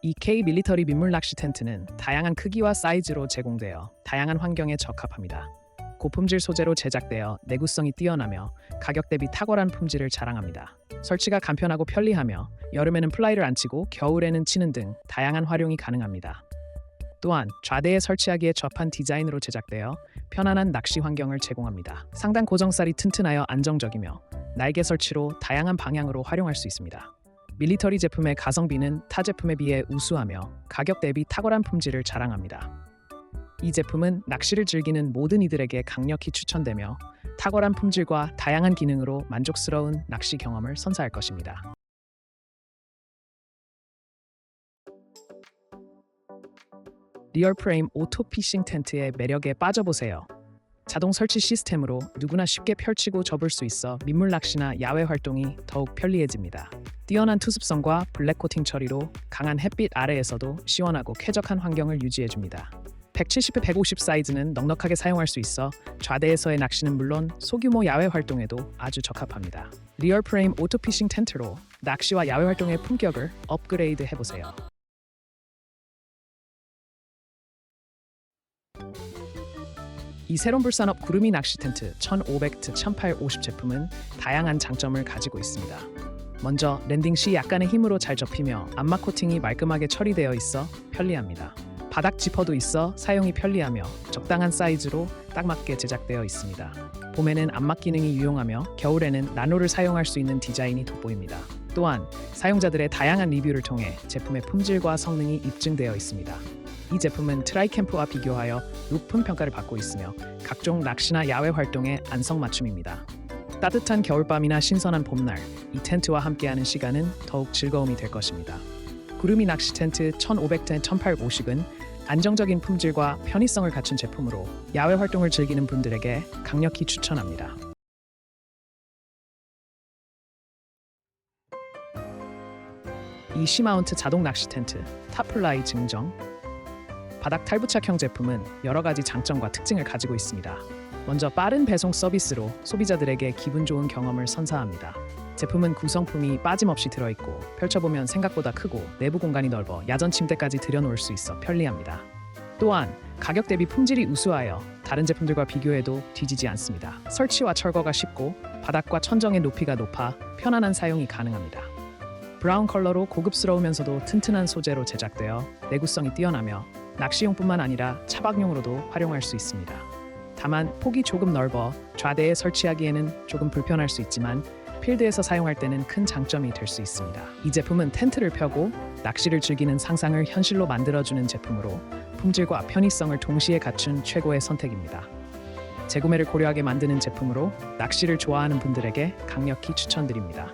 이 K 밀리터리 민물 낚시 텐트는 다양한 크기와 사이즈로 제공되어 다양한 환경에 적합합니다. 고품질 소재로 제작되어 내구성이 뛰어나며 가격 대비 탁월한 품질을 자랑합니다. 설치가 간편하고 편리하며 여름에는 플라이를 안 치고 겨울에는 치는 등 다양한 활용이 가능합니다. 또한 좌대에 설치하기에 적합한 디자인으로 제작되어 편안한 낚시 환경을 제공합니다. 상단 고정살이 튼튼하여 안정적이며 날개 설치로 다양한 방향으로 활용할 수 있습니다. 밀리터리 제품의 가성비는 타 제품에 비해 우수하며 가격 대비 탁월한 품질을 자랑합니다. 이 제품은 낚시를 즐기는 모든 이들에게 강력히 추천되며 탁월한 품질과 다양한 기능으로 만족스러운 낚시 경험을 선사할 것입니다. 리얼 프레임 오토 피싱 텐트의 매력에 빠져보세요. 자동 설치 시스템으로 누구나 쉽게 펼치고 접을 수 있어 민물 낚시나 야외 활동이 더욱 편리해집니다. 뛰어난 투습성과 블랙 코팅 처리로 강한 햇빛 아래에서도 시원하고 쾌적한 환경을 유지해줍니다. 170에 150 사이즈는 넉넉하게 사용할 수 있어 좌대에서의 낚시는 물론 소규모 야외 활동에도 아주 적합합니다. 리얼 프레임 오토 피싱 텐트로 낚시와 야외 활동의 품격을 업그레이드 해보세요. 이 새로운 불산업 구름이 낚시 텐트 1500트 1850 제품은 다양한 장점을 가지고 있습니다. 먼저 랜딩 시 약간의 힘으로 잘 접히며 암막 코팅이 말끔하게 처리되어 있어 편리합니다. 바닥 지퍼도 있어 사용이 편리하며 적당한 사이즈로 딱 맞게 제작되어 있습니다. 봄에는 암막 기능이 유용하며 겨울에는 나노를 사용할 수 있는 디자인이 돋보입니다. 또한 사용자들의 다양한 리뷰를 통해 제품의 품질과 성능이 입증되어 있습니다. 이 제품은 트라이캠프와 비교하여 높은 평가를 받고 있으며 각종 낚시나 야외 활동에 안성맞춤입니다. 따뜻한 겨울밤이나 신선한 봄날, 이 텐트와 함께하는 시간은 더욱 즐거움이 될 것입니다. 구름이 낚시 텐트 1500대 1850은 안정적인 품질과 편의성을 갖춘 제품으로 야외 활동을 즐기는 분들에게 강력히 추천합니다. 이 시마운트 자동 낚시 텐트 타플라이 증정 바닥 탈부착형 제품은 여러 가지 장점과 특징을 가지고 있습니다. 먼저 빠른 배송 서비스로 소비자들에게 기분 좋은 경험을 선사합니다. 제품은 구성품이 빠짐없이 들어있고 펼쳐보면 생각보다 크고 내부 공간이 넓어 야전 침대까지 들여놓을 수 있어 편리합니다. 또한 가격 대비 품질이 우수하여 다른 제품들과 비교해도 뒤지지 않습니다. 설치와 철거가 쉽고 바닥과 천정의 높이가 높아 편안한 사용이 가능합니다. 브라운 컬러로 고급스러우면서도 튼튼한 소재로 제작되어 내구성이 뛰어나며 낚시용뿐만 아니라 차박용으로도 활용할 수 있습니다. 다만 폭이 조금 넓어 좌대에 설치하기에는 조금 불편할 수 있지만 필드에서 사용할 때는 큰 장점이 될 수 있습니다. 이 제품은 텐트를 펴고 낚시를 즐기는 상상을 현실로 만들어주는 제품으로 품질과 편의성을 동시에 갖춘 최고의 선택입니다. 재구매를 고려하게 만드는 제품으로 낚시를 좋아하는 분들에게 강력히 추천드립니다.